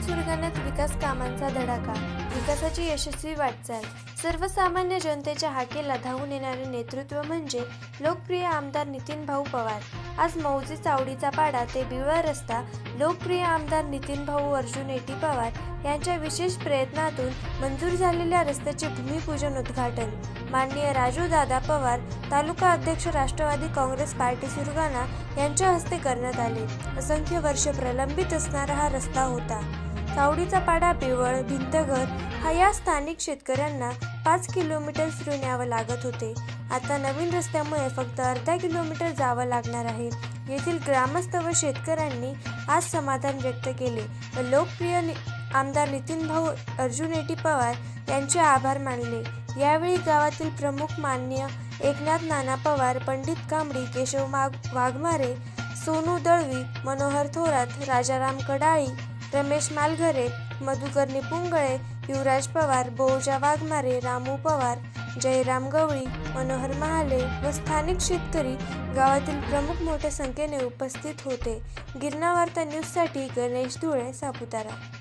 विकास कामांचा धडाका विकासाची यशस्वी वाटचाल. सर्वसामान्य जनतेच्या हाकेला धावून येणारे नेतृत्व म्हणजे लोकप्रिय आमदार नितीन भाऊ पवार. आज मौजे चावडीचा पाडा ते बिवळा रस्ता लोकप्रिय आमदार नितीन भाऊ अर्जुन एटी पवार यांच्या विशेष प्रयत्नातून मंजूर झालेल्या रस्त्याचे भूमिपूजन उद्घाटन. माननीय राजू दादा पवार तालुका अध्यक्ष राष्ट्रवादी काँग्रेस पार्टी सुरगाणा यांच्या हस्ते करण्यात आले. असंख्य वर्ष प्रलंबित असणारा हा रस्ता होता. चावडीचा पाडा पिवळ भिंतघर हा या स्थानिक शेतकऱ्यांना पाच किलोमीटर फिरून यावं लागत होते. आता नवीन रस्त्यामुळे फक्त अर्धा किलोमीटर जावं लागणार आहे. येथील ग्रामस्थ व शेतकऱ्यांनी आज समाधान व्यक्त केले. व लोकप्रिय नि- आमदार नितीन भाऊ अर्जुनेटी पवार यांचे आभार मानले. यावेळी गावातील प्रमुख मान्य एकनाथ नाना पवार पंडित कांबडी केशव माग वाघमारे सोनू दळवी मनोहर थोरात राजाराम कडाळी रमेश मालघरे मधुकर निपुंगळे युवराज पवार बहुजा वाघमारे रामू पवार जयराम गवळी मनोहर महाले व स्थानिक शेतकरी गावातील प्रमुख मोठ्या संख्येने उपस्थित होते. गिरणावार्ता न्यूजसाठी गणेश धुळे सापुतारा.